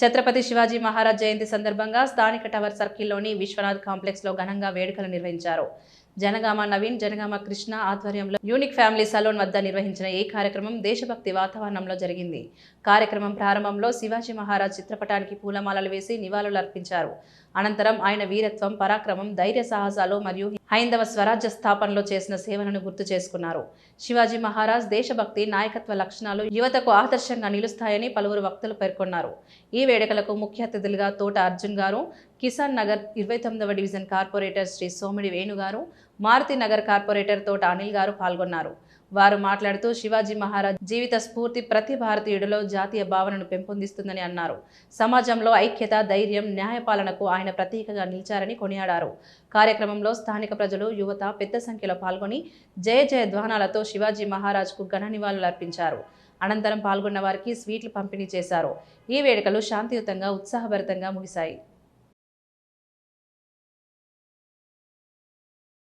ఛత్రపతి శివాజీ మహారాజ్ జయంతి సందర్భంగా స్థానిక టవర్ సర్కిల్లోని విశ్వనాథ్ కాంప్లెక్స్లో ఘనంగా వేడుకలు నిర్వహించారు. జనగామ నవీన్ జనగామ కృష్ణ ఆధ్వర్యంలో యూనిక్ ఫ్యామిలీ సలోన్ వద్ద నిర్వహించిన ఈ కార్యక్రమం దేశభక్తి వాతావరణంలో జరిగింది. కార్యక్రమం ప్రారంభంలో శివాజీ మహారాజ్ చిత్రపటానికి పూలమాలలు వేసి నివాళులు అర్పించారు. అనంతరం ఆయన వీరత్వం పరాక్రమం ధైర్య సాహసాలు మరియు హైందవ స్వరాజ్య స్థాపనలో చేసిన సేవలను గుర్తు చేసుకున్నారు. శివాజీ మహారాజ్ దేశభక్తి నాయకత్వ లక్షణాలు యువతకు ఆదర్శంగా నిలుస్తాయని పలువురు వక్తలు పేర్కొన్నారు. ఈ వేడుకలకు ముఖ్య అతిథులుగా తోట అర్జున్ గారు కిసాన్ నగర్ ఇరవై తొమ్మిదవ division corporator Shri Somidi Venu garu Maruti Nagar corporator తోట అనిల్ గారు పాల్గొన్నారు. వారు మాట్లాడుతూ శివాజీ మహారాజ్ జీవిత స్ఫూర్తి ప్రతి భారతీయుడిలో జాతీయ భావనను పెంపొందిస్తుందని అన్నారు. సమాజంలో ఐక్యత ధైర్యం న్యాయపాలనకు ఆయన ప్రతీకగా నిలిచారని కొనియాడారు. కార్యక్రమంలో స్థానిక ప్రజలు యువత పెద్ద సంఖ్యలో పాల్గొని జయ జయ ధ్వానాలతో శివాజీ మహారాజ్కు ఘన నివాళులు అర్పించారు. అనంతరం పాల్గొన్న వారికి స్వీట్లు పంపిణీ చేశారు. ఈ వేడుకలు శాంతియుతంగా ఉత్సాహభరితంగా ముగిశాయి.